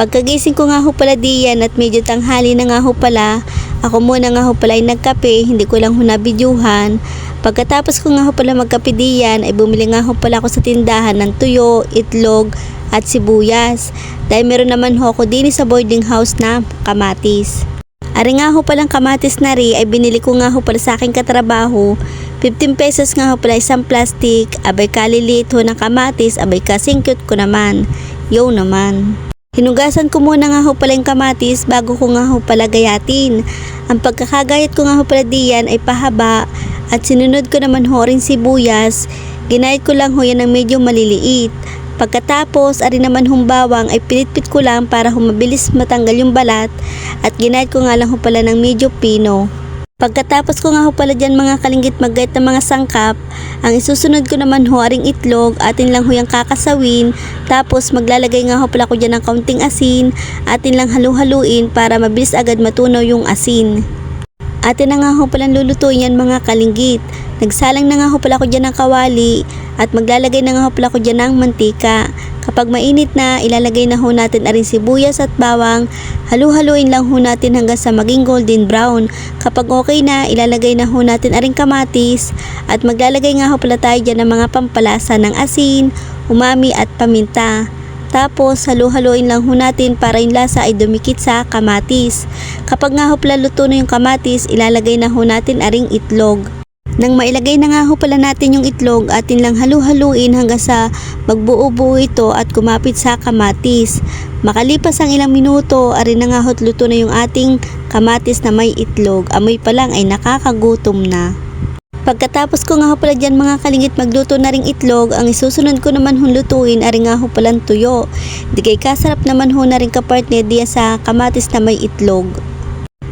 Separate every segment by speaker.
Speaker 1: Pagkagising ko nga ho pala diyan at medyo tanghali na nga ho pala, ako muna nga ho pala ay nagkape, hindi ko lang ho nabidyuhan. Pagkatapos ko nga ho pala magkape diyan, ay bumili nga ho pala ako sa tindahan ng tuyo, itlog, at sibuyas. Dahil meron naman ho ako din sa boarding house na kamatis. Ari nga ho palang kamatis na ri ay binili ko nga ho pala sa aking katrabaho. 15 pesos nga ho pala isang plastic, abay kaliliit ho ng kamatis, abay kasing cute ko naman. Yo naman. Hinugasan ko muna nga ho pala yung kamatis bago ko nga ho pala gayatin. Ang pagkakagayat ko nga ho pala diyan ay pahaba at sinunod ko naman ho rin sibuyas. Ginayat ko lang ho yan ng medyo maliliit. Pagkatapos, ari naman hong bawang ay pinitpit ko lang para humabilis matanggal yung balat at ginayat ko nga lang ho pala ng medyo pino. Pagkatapos ko nga ho pala dyan mga kalinggit maggayat ng mga sangkap, ang isusunod ko naman ho aring itlog, atin lang ho yung kakasawin, tapos maglalagay nga ho pala ko dyan ng kaunting asin, atin lang halu-haluin para mabilis agad matunaw yung asin. Atin na nga ho palang lulutuin yan mga kalinggit. Nagsalang na nga ho pala ko dyan ng kawali at maglalagay na nga ho pala ko dyan ng mantika. Kapag mainit na, ilalagay na ho natin aring sibuyas at bawang. Halu-haluin lang ho natin hanggang sa maging golden brown. Kapag okay na, ilalagay na ho natin aring kamatis at maglalagay nga ho pala tayo dyan ng mga pampalasa ng asin, umami at paminta. Tapos, halu-haluin lang ho natin para yung lasa ay dumikit sa kamatis. Kapag nga ho pala luto na yung kamatis, ilalagay na ho natin aring itlog. Nang mailagay na nga ho pala natin yung itlog, atin lang halu-haluin hanggang sa magbuo-buo ito at kumapit sa kamatis. Makalipas ang ilang minuto, ari na nga ho't luto na yung ating kamatis na may itlog. Amoy pa lang ay nakakagutom na. Pagkatapos ko nga ho pala dyan mga kalingit magluto na ring itlog, ang isusunod ko naman hong lutuin ari nga ho palang tuyo. Di kay kasarap naman ho na rin kapartner diya sa kamatis na may itlog.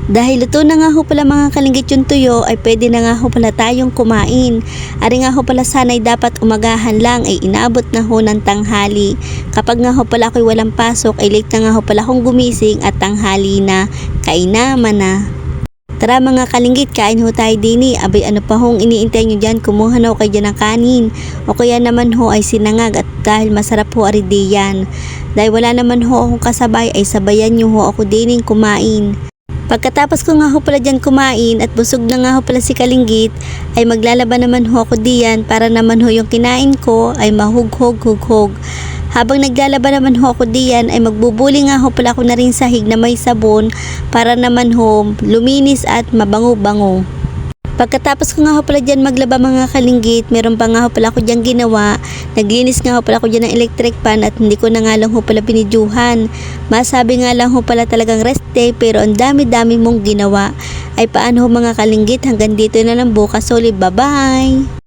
Speaker 1: Dahil luto na nga ho pala mga kalinggit yung tuyo ay pwede na nga ho pala tayong kumain. Ari nga ho pala sanay dapat umagahan lang ay inaabot na ho ng tanghali. Kapag nga ho pala ako'y walang pasok ay late na nga ho pala akong gumising at tanghali na. Kainaman na. Tara mga kalinggit, kain ho tayo dini. Abay ano pa hong iniintay nyo dyan, kumuha na ho kayo dyan ng kanin. O kaya naman ho ay sinangag at dahil masarap ho ari diyan. Dahil wala naman ho akong kasabay ay sabayan nyo ho ako dining kumain. Pagkatapos ko nga ho pala dyan kumain at busog na nga ho pala si Kalinggit, ay maglalaba naman ho ako diyan para naman ho yung kinain ko ay mahughog-hughog. Habang naglalaba naman ho ako diyan ay magbubuli nga ho pala ako na rin sahig na may sabon para naman ho luminis at mabango-bango. Pagkatapos ko nga ho pala dyan maglaba mga kalinggit, meron pa nga ho pala ako dyan ginawa. Naglinis nga ho pala ako dyan ng electric pan at hindi ko na nga lang ho pala pinidyuhan. Masabi nga lang ho pala talagang rest day pero ang dami-dami mong ginawa. Ay paano ho mga kalinggit hanggang dito na lang bukas ulit. Bye-bye!